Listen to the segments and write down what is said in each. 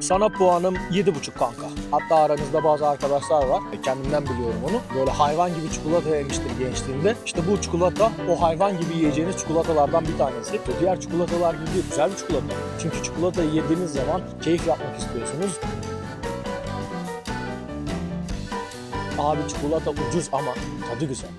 Sana puanım 7,5 kanka. Hatta aranızda bazı arkadaşlar var. E, Kendimden biliyorum onu. Böyle hayvan gibi çikolata yemiştir gençliğinde. İşte bu çikolata o hayvan gibi yiyeceğiniz çikolatalardan bir tanesi. Ve Diğer çikolatalar gibi değil, güzel bir çikolata. Çünkü çikolatayı yediğiniz zaman keyif yapmak istiyorsunuz. Abi çikolata ucuz ama tadı güzel.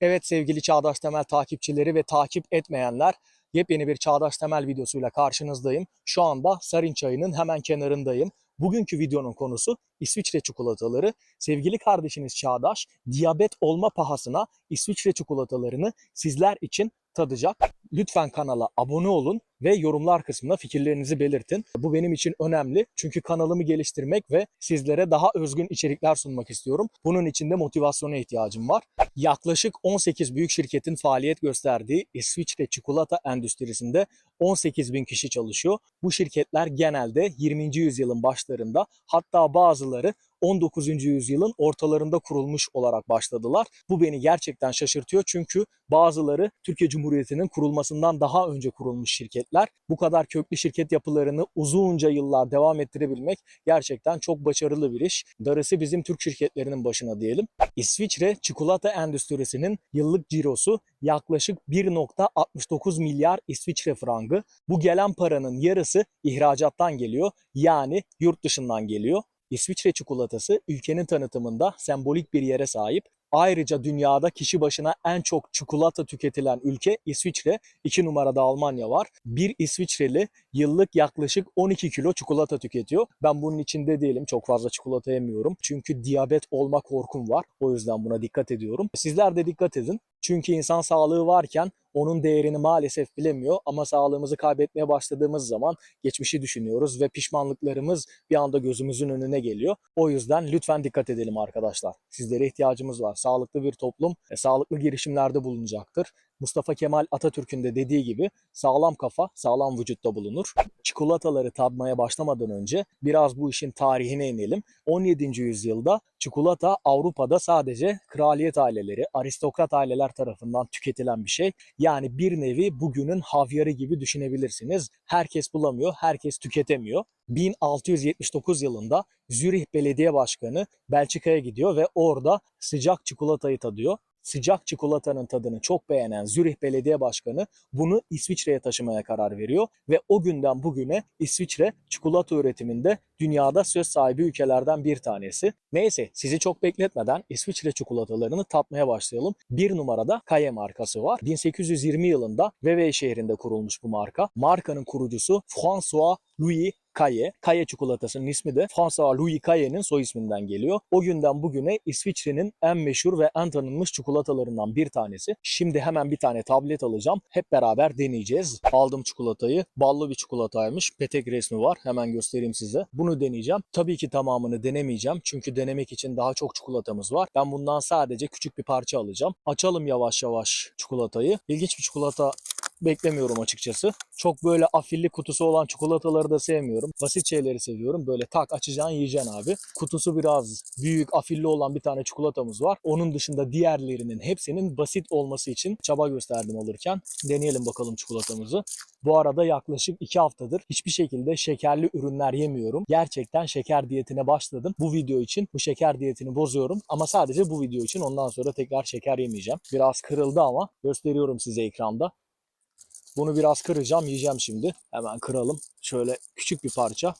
Evet sevgili Çağdaş Temel takipçileri ve takip etmeyenler yepyeni bir Çağdaş Temel videosuyla karşınızdayım. Şu anda Sarin Çayı'nın hemen kenarındayım. Bugünkü videonun konusu İsviçre çikolataları. Sevgili kardeşiniz Çağdaş, diyabet olma pahasına İsviçre çikolatalarını sizler için tadacak. Lütfen kanala abone olun ve yorumlar kısmına fikirlerinizi belirtin. Bu benim için önemli çünkü kanalımı geliştirmek ve sizlere daha özgün içerikler sunmak istiyorum. Bunun için de motivasyona ihtiyacım var. Yaklaşık 18 büyük şirketin faaliyet gösterdiği İsviçre çikolata endüstrisinde 18 bin kişi çalışıyor. Bu şirketler genelde 20. yüzyılın başlarında hatta bazıları 19. yüzyılın ortalarında kurulmuş olarak başladılar. Bu beni gerçekten şaşırtıyor çünkü bazıları Türkiye Cumhuriyeti'nin kurulmasından daha önce kurulmuş şirketler. Bu kadar köklü şirket yapılarını uzunca yıllar devam ettirebilmek gerçekten çok başarılı bir iş. Darısı bizim Türk şirketlerinin başına diyelim. İsviçre çikolata endüstrisinin yıllık cirosu yaklaşık 1.69 milyar İsviçre frangı. Bu gelen paranın yarısı ihracattan geliyor yani yurt dışından geliyor. İsviçre çikolatası ülkenin tanıtımında sembolik bir yere sahip. Ayrıca dünyada kişi başına en çok çikolata tüketilen ülke İsviçre. 2 numarada Almanya var. Bir İsviçreli yıllık yaklaşık 12 kilo çikolata tüketiyor. Ben bunun içinde değilim. Çok fazla çikolata yemiyorum. Çünkü diyabet olma korkum var. O yüzden buna dikkat ediyorum. Sizler de dikkat edin. Çünkü insan sağlığı varken onun değerini maalesef bilemiyor ama sağlığımızı kaybetmeye başladığımız zaman geçmişi düşünüyoruz ve pişmanlıklarımız bir anda gözümüzün önüne geliyor. O yüzden lütfen dikkat edelim arkadaşlar. Sizlere ihtiyacımız var. Sağlıklı bir toplum e, sağlıklı girişimlerde bulunacaktır. Mustafa Kemal Atatürk'ün de dediği gibi sağlam kafa sağlam vücutta bulunur. Çikolataları tadmaya başlamadan önce biraz bu işin tarihine inelim. 17. yüzyılda çikolata Avrupa'da sadece kraliyet aileleri, aristokrat aileler tarafından tüketilen bir şey. Yani bir nevi bugünün havyarı gibi düşünebilirsiniz. Herkes bulamıyor, herkes tüketemiyor. 1679 yılında Zürih Belediye Başkanı Belçika'ya gidiyor ve orada sıcak çikolatayı tadıyor sıcak çikolatanın tadını çok beğenen Zürih Belediye Başkanı bunu İsviçre'ye taşımaya karar veriyor ve o günden bugüne İsviçre çikolata üretiminde dünyada söz sahibi ülkelerden bir tanesi. Neyse sizi çok bekletmeden İsviçre çikolatalarını tatmaya başlayalım. Bir numarada Kaye markası var. 1820 yılında Vevey şehrinde kurulmuş bu marka. Markanın kurucusu François Louis Kaye. Kaye çikolatasının ismi de François Louis Kaye'nin soy isminden geliyor. O günden bugüne İsviçre'nin en meşhur ve en tanınmış çikolatalarından bir tanesi. Şimdi hemen bir tane tablet alacağım. Hep beraber deneyeceğiz. Aldım çikolatayı. Ballı bir çikolataymış. Petek resmi var. Hemen göstereyim size. Bunu deneyeceğim. Tabii ki tamamını denemeyeceğim. Çünkü denemek için daha çok çikolatamız var. Ben bundan sadece küçük bir parça alacağım. Açalım yavaş yavaş çikolatayı. İlginç bir çikolata beklemiyorum açıkçası. Çok böyle afilli kutusu olan çikolataları da sevmiyorum. Basit şeyleri seviyorum. Böyle tak açacaksın yiyeceksin abi. Kutusu biraz büyük afilli olan bir tane çikolatamız var. Onun dışında diğerlerinin hepsinin basit olması için çaba gösterdim alırken. Deneyelim bakalım çikolatamızı. Bu arada yaklaşık 2 haftadır hiçbir şekilde şekerli ürünler yemiyorum. Gerçekten şeker diyetine başladım. Bu video için bu şeker diyetini bozuyorum ama sadece bu video için ondan sonra tekrar şeker yemeyeceğim. Biraz kırıldı ama gösteriyorum size ekranda. Bunu biraz kıracağım, yiyeceğim şimdi. Hemen kıralım. Şöyle küçük bir parça.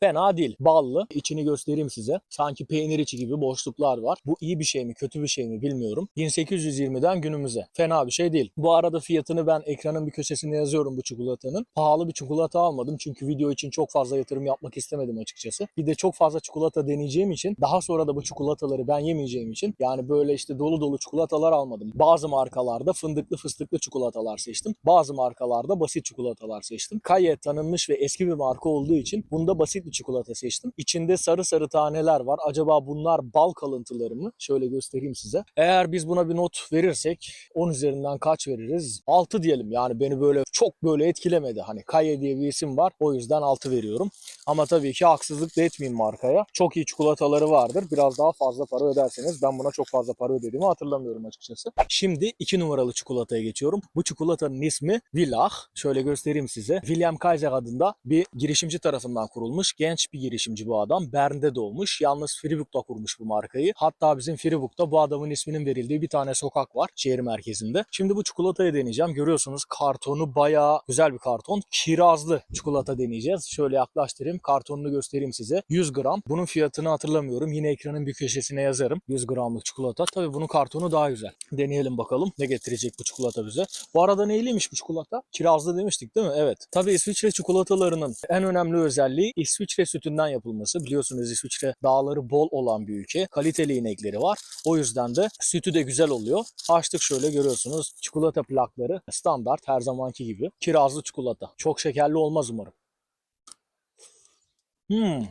Fena değil. Ballı. İçini göstereyim size. Sanki peynir içi gibi boşluklar var. Bu iyi bir şey mi kötü bir şey mi bilmiyorum. 1820'den günümüze. Fena bir şey değil. Bu arada fiyatını ben ekranın bir köşesine yazıyorum bu çikolatanın. Pahalı bir çikolata almadım çünkü video için çok fazla yatırım yapmak istemedim açıkçası. Bir de çok fazla çikolata deneyeceğim için daha sonra da bu çikolataları ben yemeyeceğim için yani böyle işte dolu dolu çikolatalar almadım. Bazı markalarda fındıklı fıstıklı çikolatalar seçtim. Bazı markalarda basit çikolatalar seçtim. Kaye tanınmış ve eski bir marka olduğu için bunda basit bir çikolata seçtim. İçinde sarı sarı taneler var. Acaba bunlar bal kalıntıları mı? Şöyle göstereyim size. Eğer biz buna bir not verirsek 10 üzerinden kaç veririz? 6 diyelim. Yani beni böyle çok böyle etkilemedi. Hani Kaye diye bir isim var. O yüzden 6 veriyorum. Ama tabii ki haksızlık da etmeyeyim markaya. Çok iyi çikolataları vardır. Biraz daha fazla para öderseniz ben buna çok fazla para ödediğimi hatırlamıyorum açıkçası. Şimdi 2 numaralı çikolataya geçiyorum. Bu çikolatanın ismi Villach. Şöyle göstereyim size. William Kaiser adında bir girişimci tarafından kurulmuş. Genç bir girişimci bu adam. Bern'de doğmuş. Yalnız Fribourg'da kurmuş bu markayı. Hatta bizim Fribourg'da bu adamın isminin verildiği bir tane sokak var şehir merkezinde. Şimdi bu çikolatayı deneyeceğim. Görüyorsunuz kartonu bayağı güzel bir karton. Kirazlı çikolata deneyeceğiz. Şöyle yaklaştırayım. Kartonunu göstereyim size. 100 gram. Bunun fiyatını hatırlamıyorum. Yine ekranın bir köşesine yazarım. 100 gramlık çikolata. Tabii bunun kartonu daha güzel. Deneyelim bakalım ne getirecek bu çikolata bize. Bu arada neyliymiş bu çikolata? Kirazlı demiştik değil mi? Evet. Tabii İsviçre çikolatalarının en önemli özelliği İsviçre sütünden yapılması. Biliyorsunuz İsviçre dağları bol olan bir ülke. Kaliteli inekleri var. O yüzden de sütü de güzel oluyor. Açtık şöyle görüyorsunuz. Çikolata plakları standart her zamanki gibi. Kirazlı çikolata. Çok şekerli olmaz umarım. Hmm.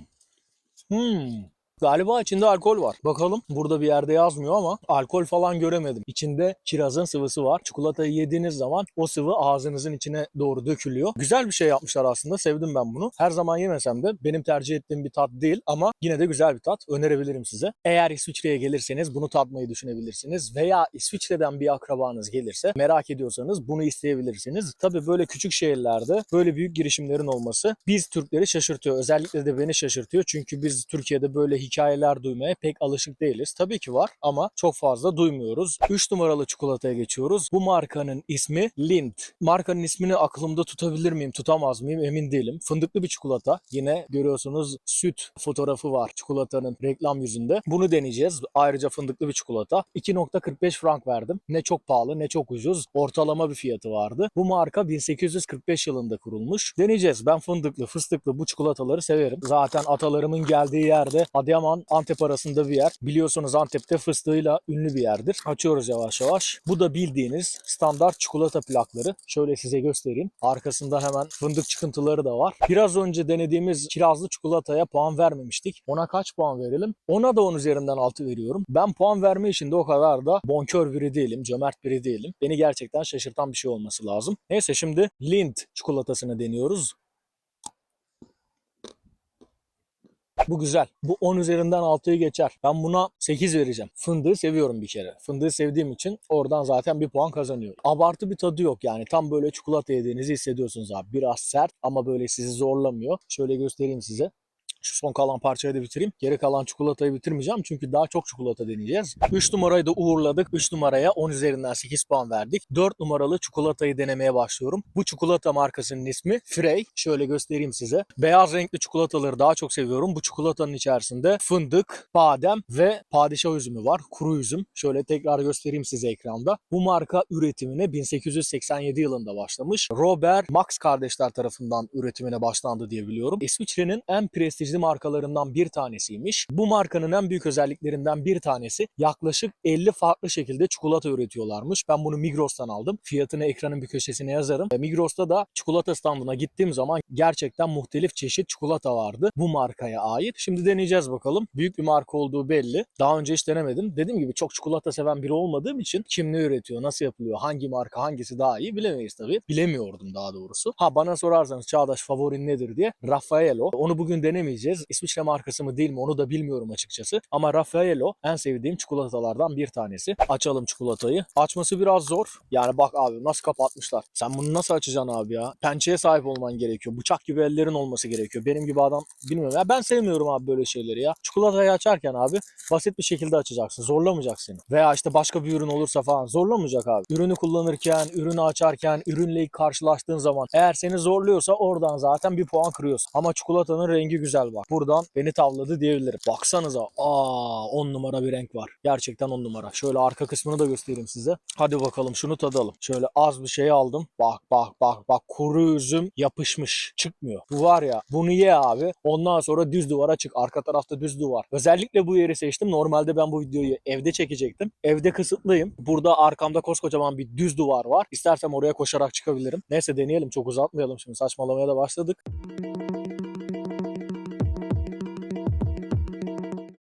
Hmm. Galiba içinde alkol var. Bakalım burada bir yerde yazmıyor ama alkol falan göremedim. İçinde kirazın sıvısı var. Çikolatayı yediğiniz zaman o sıvı ağzınızın içine doğru dökülüyor. Güzel bir şey yapmışlar aslında. Sevdim ben bunu. Her zaman yemesem de benim tercih ettiğim bir tat değil ama yine de güzel bir tat. Önerebilirim size. Eğer İsviçre'ye gelirseniz bunu tatmayı düşünebilirsiniz. Veya İsviçre'den bir akrabanız gelirse merak ediyorsanız bunu isteyebilirsiniz. Tabii böyle küçük şehirlerde böyle büyük girişimlerin olması biz Türkleri şaşırtıyor. Özellikle de beni şaşırtıyor. Çünkü biz Türkiye'de böyle hikayeler duymaya pek alışık değiliz. Tabii ki var ama çok fazla duymuyoruz. 3 numaralı çikolataya geçiyoruz. Bu markanın ismi Lind. Markanın ismini aklımda tutabilir miyim, tutamaz mıyım emin değilim. Fındıklı bir çikolata. Yine görüyorsunuz süt fotoğrafı var çikolatanın reklam yüzünde. Bunu deneyeceğiz. Ayrıca fındıklı bir çikolata. 2.45 frank verdim. Ne çok pahalı ne çok ucuz. Ortalama bir fiyatı vardı. Bu marka 1845 yılında kurulmuş. Deneyeceğiz. Ben fındıklı, fıstıklı bu çikolataları severim. Zaten atalarımın geldiği yerde Adıyaman, Antep arasında bir yer. Biliyorsunuz Antep'te fıstığıyla ünlü bir yerdir. Açıyoruz yavaş yavaş. Bu da bildiğiniz standart çikolata plakları. Şöyle size göstereyim. Arkasında hemen fındık çıkıntıları da var. Biraz önce denediğimiz kirazlı çikolataya puan vermemiştik. Ona kaç puan verelim? Ona da 10 üzerinden 6 veriyorum. Ben puan verme işinde o kadar da bonkör biri değilim, cömert biri değilim. Beni gerçekten şaşırtan bir şey olması lazım. Neyse şimdi Lind çikolatasını deniyoruz. Bu güzel. Bu 10 üzerinden 6'yı geçer. Ben buna 8 vereceğim. Fındığı seviyorum bir kere. Fındığı sevdiğim için oradan zaten bir puan kazanıyorum. Abartı bir tadı yok yani. Tam böyle çikolata yediğinizi hissediyorsunuz abi. Biraz sert ama böyle sizi zorlamıyor. Şöyle göstereyim size. Şu son kalan parçayı da bitireyim. Geri kalan çikolatayı bitirmeyeceğim çünkü daha çok çikolata deneyeceğiz. 3 numarayı da uğurladık. 3 numaraya 10 üzerinden 8 puan verdik. 4 numaralı çikolatayı denemeye başlıyorum. Bu çikolata markasının ismi Frey. Şöyle göstereyim size. Beyaz renkli çikolataları daha çok seviyorum. Bu çikolatanın içerisinde fındık, badem ve padişah üzümü var. Kuru üzüm. Şöyle tekrar göstereyim size ekranda. Bu marka üretimine 1887 yılında başlamış. Robert Max kardeşler tarafından üretimine başlandı diye biliyorum. İsviçre'nin en prestijli markalarından bir tanesiymiş. Bu markanın en büyük özelliklerinden bir tanesi yaklaşık 50 farklı şekilde çikolata üretiyorlarmış. Ben bunu Migros'tan aldım. Fiyatını ekranın bir köşesine yazarım. Ve Migros'ta da çikolata standına gittiğim zaman gerçekten muhtelif çeşit çikolata vardı. Bu markaya ait. Şimdi deneyeceğiz bakalım. Büyük bir marka olduğu belli. Daha önce hiç denemedim. Dediğim gibi çok çikolata seven biri olmadığım için kim ne üretiyor, nasıl yapılıyor, hangi marka hangisi daha iyi bilemeyiz tabii. Bilemiyordum daha doğrusu. Ha bana sorarsanız Çağdaş favorin nedir diye Raffaello. Onu bugün denemeyeceğiz. İsviçre markası mı değil mi onu da bilmiyorum açıkçası. Ama Raffaello en sevdiğim çikolatalardan bir tanesi. Açalım çikolatayı. Açması biraz zor. Yani bak abi nasıl kapatmışlar. Sen bunu nasıl açacaksın abi ya? Pençeye sahip olman gerekiyor. Bıçak gibi ellerin olması gerekiyor. Benim gibi adam bilmiyorum. Ya ben sevmiyorum abi böyle şeyleri ya. Çikolatayı açarken abi basit bir şekilde açacaksın. Zorlamayacak seni. Veya işte başka bir ürün olursa falan zorlamayacak abi. Ürünü kullanırken, ürünü açarken, ürünle karşılaştığın zaman eğer seni zorluyorsa oradan zaten bir puan kırıyorsun. Ama çikolatanın rengi güzel bak. Buradan beni tavladı diyebilirim. Baksanıza. Aa 10 numara bir renk var. Gerçekten 10 numara. Şöyle arka kısmını da göstereyim size. Hadi bakalım şunu tadalım. Şöyle az bir şey aldım. Bak bak bak bak kuru üzüm yapışmış. Çıkmıyor. Bu var ya bunu ye abi. Ondan sonra düz duvara çık. Arka tarafta düz duvar. Özellikle bu yeri seçtim. Normalde ben bu videoyu evde çekecektim. Evde kısıtlıyım. Burada arkamda koskocaman bir düz duvar var. İstersem oraya koşarak çıkabilirim. Neyse deneyelim. Çok uzatmayalım şimdi. Saçmalamaya da başladık.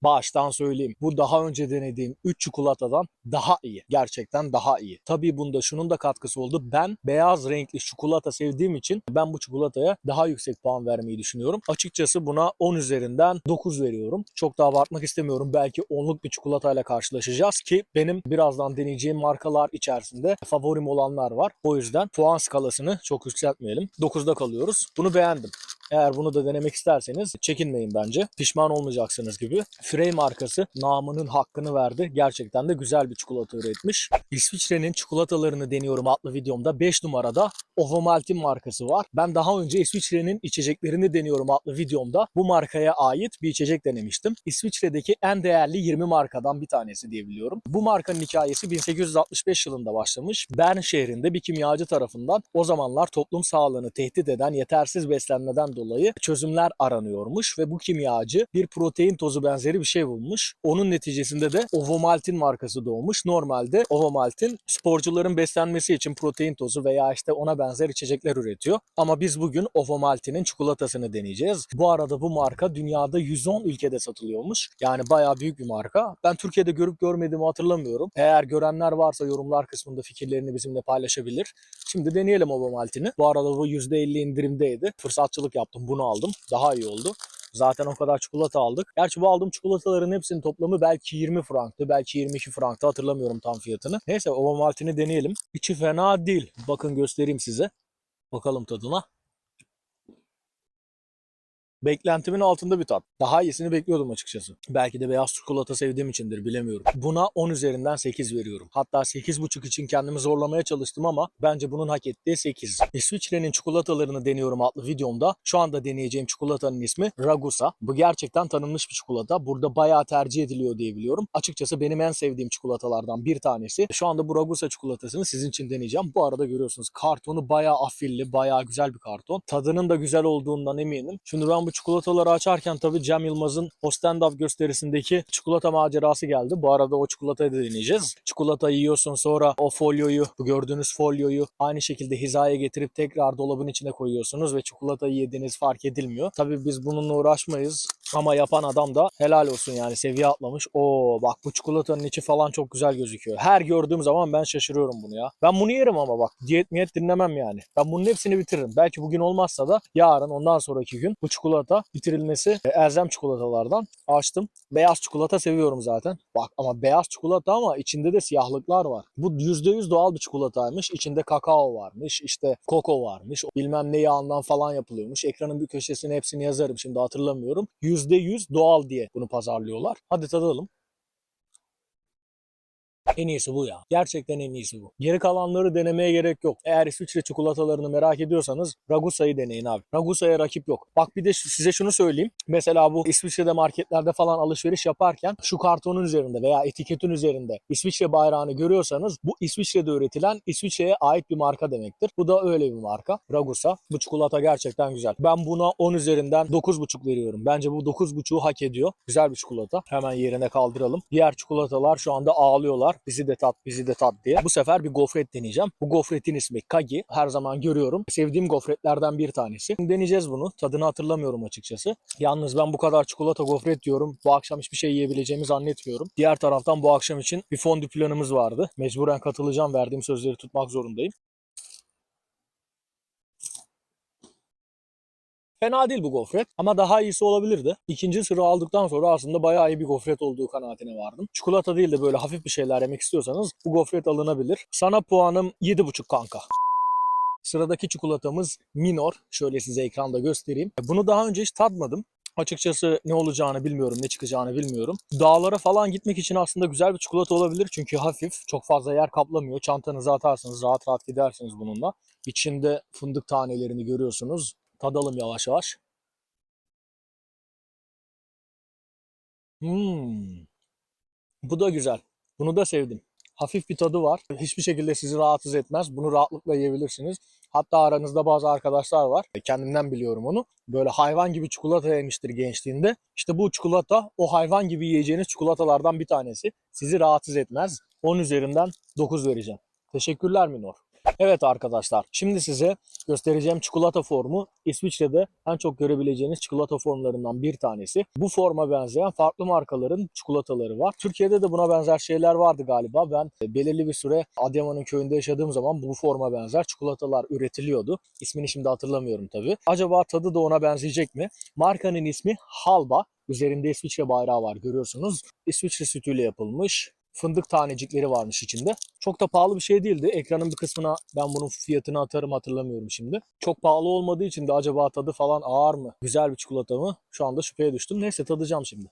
Baştan söyleyeyim. Bu daha önce denediğim 3 çikolatadan daha iyi. Gerçekten daha iyi. Tabii bunda şunun da katkısı oldu. Ben beyaz renkli çikolata sevdiğim için ben bu çikolataya daha yüksek puan vermeyi düşünüyorum. Açıkçası buna 10 üzerinden 9 veriyorum. Çok da abartmak istemiyorum. Belki 10'luk bir çikolatayla karşılaşacağız ki benim birazdan deneyeceğim markalar içerisinde favorim olanlar var. O yüzden puan skalasını çok yükseltmeyelim. 9'da kalıyoruz. Bunu beğendim. Eğer bunu da denemek isterseniz çekinmeyin bence. Pişman olmayacaksınız gibi. Frey markası namının hakkını verdi. Gerçekten de güzel bir çikolata üretmiş. İsviçre'nin çikolatalarını deniyorum adlı videomda 5 numarada Ovomaltin markası var. Ben daha önce İsviçre'nin içeceklerini deniyorum adlı videomda bu markaya ait bir içecek denemiştim. İsviçre'deki en değerli 20 markadan bir tanesi diyebiliyorum. Bu markanın hikayesi 1865 yılında başlamış. Bern şehrinde bir kimyacı tarafından o zamanlar toplum sağlığını tehdit eden yetersiz beslenmeden dolayı çözümler aranıyormuş ve bu kimyacı bir protein tozu benzeri bir şey bulmuş. Onun neticesinde de Ovomaltin markası doğmuş. Normalde Ovomaltin sporcuların beslenmesi için protein tozu veya işte ona benzer içecekler üretiyor. Ama biz bugün Ovomaltin'in çikolatasını deneyeceğiz. Bu arada bu marka dünyada 110 ülkede satılıyormuş. Yani bayağı büyük bir marka. Ben Türkiye'de görüp görmediğimi hatırlamıyorum. Eğer görenler varsa yorumlar kısmında fikirlerini bizimle paylaşabilir. Şimdi deneyelim Ovomaltin'i. Bu arada bu %50 indirimdeydi. Fırsatçılık yaptım bunu aldım. Daha iyi oldu. Zaten o kadar çikolata aldık. Gerçi bu aldığım çikolataların hepsinin toplamı belki 20 franktı, belki 22 franktı hatırlamıyorum tam fiyatını. Neyse Ovomaltin'i deneyelim. İçi fena değil. Bakın göstereyim size. Bakalım tadına. Beklentimin altında bir tat. Daha iyisini bekliyordum açıkçası. Belki de beyaz çikolata sevdiğim içindir bilemiyorum. Buna 10 üzerinden 8 veriyorum. Hatta 8,5 için kendimi zorlamaya çalıştım ama bence bunun hak ettiği 8. İsviçre'nin çikolatalarını deniyorum adlı videomda şu anda deneyeceğim çikolatanın ismi Ragusa. Bu gerçekten tanınmış bir çikolata. Burada bayağı tercih ediliyor diye biliyorum. Açıkçası benim en sevdiğim çikolatalardan bir tanesi. Şu anda bu Ragusa çikolatasını sizin için deneyeceğim. Bu arada görüyorsunuz kartonu bayağı afilli, bayağı güzel bir karton. Tadının da güzel olduğundan eminim. Şimdi ben bu çikolataları açarken tabii Cem Yılmaz'ın o stand-up gösterisindeki çikolata macerası geldi. Bu arada o çikolatayı da deneyeceğiz. Çikolata yiyorsun sonra o folyoyu, bu gördüğünüz folyoyu aynı şekilde hizaya getirip tekrar dolabın içine koyuyorsunuz ve çikolatayı yediğiniz fark edilmiyor. Tabii biz bununla uğraşmayız ama yapan adam da helal olsun yani seviye atlamış. Oo bak bu çikolatanın içi falan çok güzel gözüküyor. Her gördüğüm zaman ben şaşırıyorum bunu ya. Ben bunu yerim ama bak diyet miyet dinlemem yani. Ben bunun hepsini bitiririm. Belki bugün olmazsa da yarın ondan sonraki gün bu çikolata bitirilmesi e, elzem çikolatalardan açtım. Beyaz çikolata seviyorum zaten. Bak ama beyaz çikolata ama içinde de siyahlıklar var. Bu %100 doğal bir çikolataymış. İçinde kakao varmış, işte koko varmış, bilmem ne yağından falan yapılıyormuş. Ekranın bir köşesine hepsini yazarım şimdi hatırlamıyorum. %100 doğal diye bunu pazarlıyorlar. Hadi tadalım. En iyisi bu ya. Gerçekten en iyisi bu. Geri kalanları denemeye gerek yok. Eğer İsviçre çikolatalarını merak ediyorsanız Ragusa'yı deneyin abi. Ragusa'ya rakip yok. Bak bir de size şunu söyleyeyim. Mesela bu İsviçre'de marketlerde falan alışveriş yaparken şu kartonun üzerinde veya etiketin üzerinde İsviçre bayrağını görüyorsanız bu İsviçre'de üretilen İsviçre'ye ait bir marka demektir. Bu da öyle bir marka. Ragusa. Bu çikolata gerçekten güzel. Ben buna 10 üzerinden 9,5 veriyorum. Bence bu 9,5'u hak ediyor. Güzel bir çikolata. Hemen yerine kaldıralım. Diğer çikolatalar şu anda ağlıyorlar. Bizi de tat, bizi de tat diye. Bu sefer bir gofret deneyeceğim. Bu gofretin ismi Kagi. Her zaman görüyorum. Sevdiğim gofretlerden bir tanesi. Deneyeceğiz bunu. Tadını hatırlamıyorum açıkçası. Yalnız ben bu kadar çikolata gofret diyorum. Bu akşam hiçbir şey yiyebileceğimi zannetmiyorum. Diğer taraftan bu akşam için bir fondü planımız vardı. Mecburen katılacağım. Verdiğim sözleri tutmak zorundayım. Fena değil bu gofret ama daha iyisi olabilirdi. İkinci sıra aldıktan sonra aslında bayağı iyi bir gofret olduğu kanaatine vardım. Çikolata değil de böyle hafif bir şeyler yemek istiyorsanız bu gofret alınabilir. Sana puanım 7,5 kanka. Sıradaki çikolatamız Minor. Şöyle size ekranda göstereyim. Bunu daha önce hiç tadmadım. Açıkçası ne olacağını bilmiyorum, ne çıkacağını bilmiyorum. Dağlara falan gitmek için aslında güzel bir çikolata olabilir. Çünkü hafif, çok fazla yer kaplamıyor. Çantanıza atarsınız, rahat rahat gidersiniz bununla. İçinde fındık tanelerini görüyorsunuz. Tadalım yavaş yavaş. Hmm. Bu da güzel. Bunu da sevdim. Hafif bir tadı var. Hiçbir şekilde sizi rahatsız etmez. Bunu rahatlıkla yiyebilirsiniz. Hatta aranızda bazı arkadaşlar var. Kendimden biliyorum onu. Böyle hayvan gibi çikolata yemiştir gençliğinde. İşte bu çikolata o hayvan gibi yiyeceğiniz çikolatalardan bir tanesi. Sizi rahatsız etmez. 10 üzerinden 9 vereceğim. Teşekkürler Minor. Evet arkadaşlar şimdi size göstereceğim çikolata formu İsviçre'de en çok görebileceğiniz çikolata formlarından bir tanesi. Bu forma benzeyen farklı markaların çikolataları var. Türkiye'de de buna benzer şeyler vardı galiba. Ben e, belirli bir süre Adıyaman'ın köyünde yaşadığım zaman bu forma benzer çikolatalar üretiliyordu. İsmini şimdi hatırlamıyorum tabii. Acaba tadı da ona benzeyecek mi? Markanın ismi Halba. Üzerinde İsviçre bayrağı var görüyorsunuz. İsviçre sütüyle yapılmış. Fındık tanecikleri varmış içinde. Çok da pahalı bir şey değildi. Ekranın bir kısmına ben bunun fiyatını atarım hatırlamıyorum şimdi. Çok pahalı olmadığı için de acaba tadı falan ağır mı? Güzel bir çikolata mı? Şu anda şüpheye düştüm. Neyse tadacağım şimdi.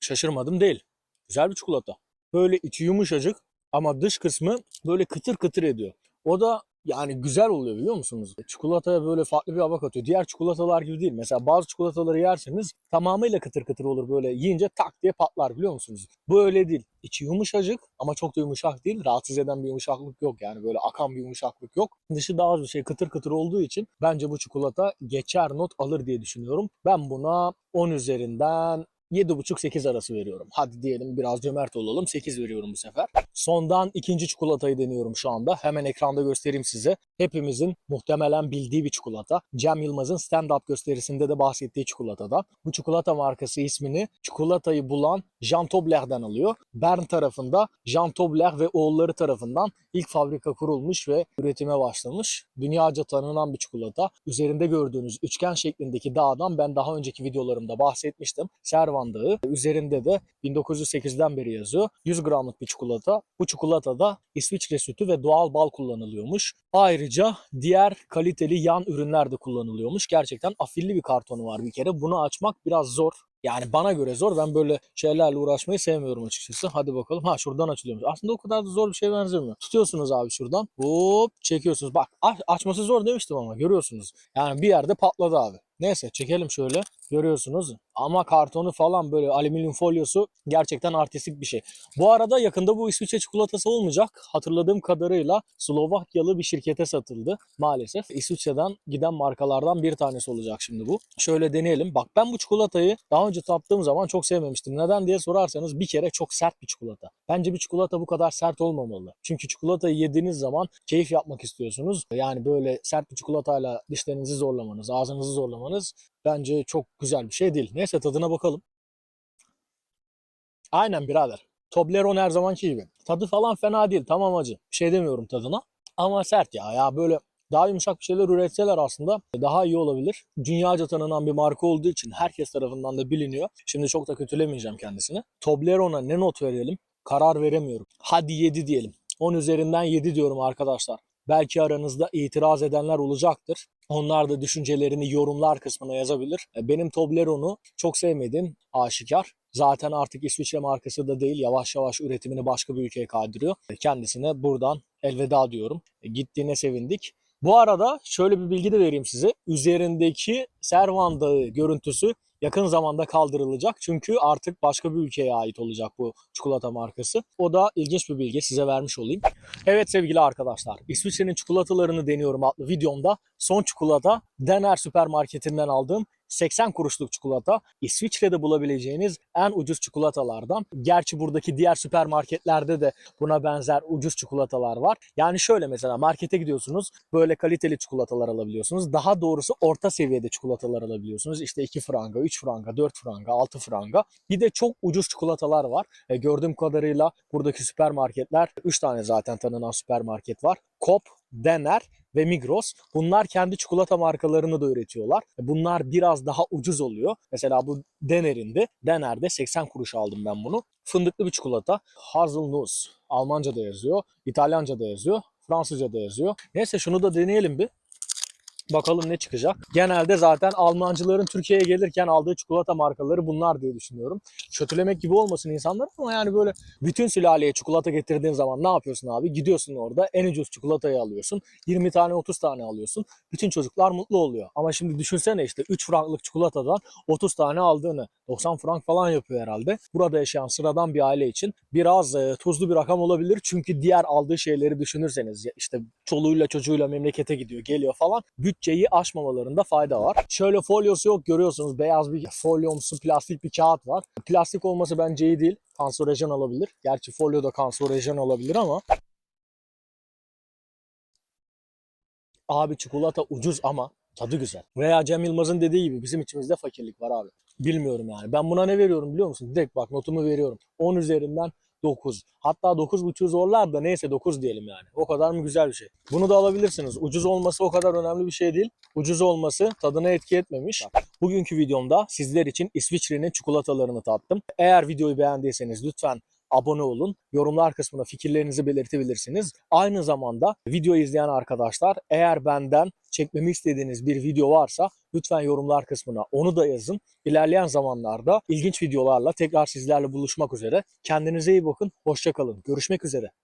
Şaşırmadım değil. Güzel bir çikolata. Böyle içi yumuşacık ama dış kısmı böyle kıtır kıtır ediyor. O da yani güzel oluyor biliyor musunuz? Çikolataya böyle farklı bir hava katıyor. Diğer çikolatalar gibi değil. Mesela bazı çikolataları yerseniz tamamıyla kıtır kıtır olur böyle yiyince tak diye patlar biliyor musunuz? Bu öyle değil. İçi yumuşacık ama çok da yumuşak değil. Rahatsız eden bir yumuşaklık yok yani böyle akan bir yumuşaklık yok. Dışı daha az bir şey kıtır kıtır olduğu için bence bu çikolata geçer not alır diye düşünüyorum. Ben buna 10 üzerinden 7,5-8 arası veriyorum. Hadi diyelim biraz cömert olalım. 8 veriyorum bu sefer. Sondan ikinci çikolatayı deniyorum şu anda. Hemen ekranda göstereyim size. Hepimizin muhtemelen bildiği bir çikolata. Cem Yılmaz'ın stand-up gösterisinde de bahsettiği çikolatada. Bu çikolata markası ismini çikolatayı bulan Jean Tobler'den alıyor. Bern tarafında Jean Tobler ve oğulları tarafından ilk fabrika kurulmuş ve üretime başlamış. Dünyaca tanınan bir çikolata. Üzerinde gördüğünüz üçgen şeklindeki dağdan ben daha önceki videolarımda bahsetmiştim. Servan Dağı. Üzerinde de 1908'den beri yazıyor. 100 gramlık bir çikolata. Bu çikolatada İsviçre sütü ve doğal bal kullanılıyormuş. Ayrıca diğer kaliteli yan ürünler de kullanılıyormuş. Gerçekten afilli bir kartonu var bir kere. Bunu açmak biraz zor. Yani bana göre zor. Ben böyle şeylerle uğraşmayı sevmiyorum açıkçası. Hadi bakalım. Ha şuradan açılıyormuş. Aslında o kadar da zor bir şey benzemiyor. Tutuyorsunuz abi şuradan. Hop çekiyorsunuz. Bak aç- açması zor demiştim ama görüyorsunuz. Yani bir yerde patladı abi. Neyse çekelim şöyle. Görüyorsunuz. Ama kartonu falan böyle alüminyum folyosu gerçekten artistik bir şey. Bu arada yakında bu İsviçre çikolatası olmayacak. Hatırladığım kadarıyla Slovakyalı bir şirkete satıldı maalesef. İsviçre'den giden markalardan bir tanesi olacak şimdi bu. Şöyle deneyelim. Bak ben bu çikolatayı daha önce tattığım zaman çok sevmemiştim. Neden diye sorarsanız bir kere çok sert bir çikolata. Bence bir çikolata bu kadar sert olmamalı. Çünkü çikolatayı yediğiniz zaman keyif yapmak istiyorsunuz. Yani böyle sert bir çikolatayla dişlerinizi zorlamanız, ağzınızı zorlamanız bence çok güzel bir şey değil. Neyse tadına bakalım. Aynen birader. Toblerone her zamanki gibi. Tadı falan fena değil. Tamam acı. Bir şey demiyorum tadına. Ama sert ya. Ya böyle daha yumuşak bir şeyler üretseler aslında daha iyi olabilir. Dünyaca tanınan bir marka olduğu için herkes tarafından da biliniyor. Şimdi çok da kötülemeyeceğim kendisini. Toblerone'a ne not verelim? Karar veremiyorum. Hadi 7 diyelim. 10 üzerinden 7 diyorum arkadaşlar. Belki aranızda itiraz edenler olacaktır. Onlar da düşüncelerini yorumlar kısmına yazabilir. E, Benim Toblerone'u çok sevmediğim aşikar. Zaten artık İsviçre markası da değil. Yavaş yavaş üretimini başka bir ülkeye kaydırıyor. E, Kendisine buradan elveda diyorum. E, Gittiğine sevindik. Bu arada şöyle bir bilgi de vereyim size. Üzerindeki Servan Dağı görüntüsü yakın zamanda kaldırılacak. Çünkü artık başka bir ülkeye ait olacak bu çikolata markası. O da ilginç bir bilgi size vermiş olayım. Evet sevgili arkadaşlar, İsviçre'nin çikolatalarını deniyorum adlı videomda son çikolata Denner süpermarketinden aldığım 80 kuruşluk çikolata İsviçre'de bulabileceğiniz en ucuz çikolatalardan. Gerçi buradaki diğer süpermarketlerde de buna benzer ucuz çikolatalar var. Yani şöyle mesela markete gidiyorsunuz böyle kaliteli çikolatalar alabiliyorsunuz. Daha doğrusu orta seviyede çikolatalar alabiliyorsunuz. İşte 2 franga, 3 franga, 4 franga, 6 franga. Bir de çok ucuz çikolatalar var. E, gördüğüm kadarıyla buradaki süpermarketler 3 tane zaten tanınan süpermarket var. Coop, Denner ve Migros. Bunlar kendi çikolata markalarını da üretiyorlar. Bunlar biraz daha ucuz oluyor. Mesela bu Denner'in de Denner'de 80 kuruş aldım ben bunu. Fındıklı bir çikolata. Hazelnuss. Almanca da yazıyor. İtalyanca da yazıyor. Fransızca da yazıyor. Neyse şunu da deneyelim bir. Bakalım ne çıkacak. Genelde zaten Almancıların Türkiye'ye gelirken aldığı çikolata markaları bunlar diye düşünüyorum. Kötülemek gibi olmasın insanlar ama yani böyle bütün sülaleye çikolata getirdiğin zaman ne yapıyorsun abi? Gidiyorsun orada en ucuz çikolatayı alıyorsun. 20 tane 30 tane alıyorsun. Bütün çocuklar mutlu oluyor. Ama şimdi düşünsene işte 3 franklık çikolatadan 30 tane aldığını. 90 frank falan yapıyor herhalde. Burada yaşayan sıradan bir aile için biraz e, tuzlu bir rakam olabilir. Çünkü diğer aldığı şeyleri düşünürseniz işte çoluğuyla çocuğuyla memlekete gidiyor, geliyor falan. Bütçe bütçeyi aşmamalarında fayda var. Şöyle folyosu yok görüyorsunuz beyaz bir folyomsu plastik bir kağıt var. Plastik olması bence iyi değil. Kanserojen olabilir. Gerçi folyo da kanserojen olabilir ama Abi çikolata ucuz ama tadı güzel. Veya Cem Yılmaz'ın dediği gibi bizim içimizde fakirlik var abi. Bilmiyorum yani. Ben buna ne veriyorum biliyor musun? Direkt bak notumu veriyorum. 10 üzerinden 9. Hatta 9.5'u zorlar da neyse 9 diyelim yani. O kadar mı güzel bir şey. Bunu da alabilirsiniz. Ucuz olması o kadar önemli bir şey değil. Ucuz olması tadına etki etmemiş. Bugünkü videomda sizler için İsviçre'nin çikolatalarını tattım. Eğer videoyu beğendiyseniz lütfen abone olun. Yorumlar kısmına fikirlerinizi belirtebilirsiniz. Aynı zamanda video izleyen arkadaşlar eğer benden çekmemi istediğiniz bir video varsa lütfen yorumlar kısmına onu da yazın. İlerleyen zamanlarda ilginç videolarla tekrar sizlerle buluşmak üzere. Kendinize iyi bakın. Hoşçakalın. Görüşmek üzere.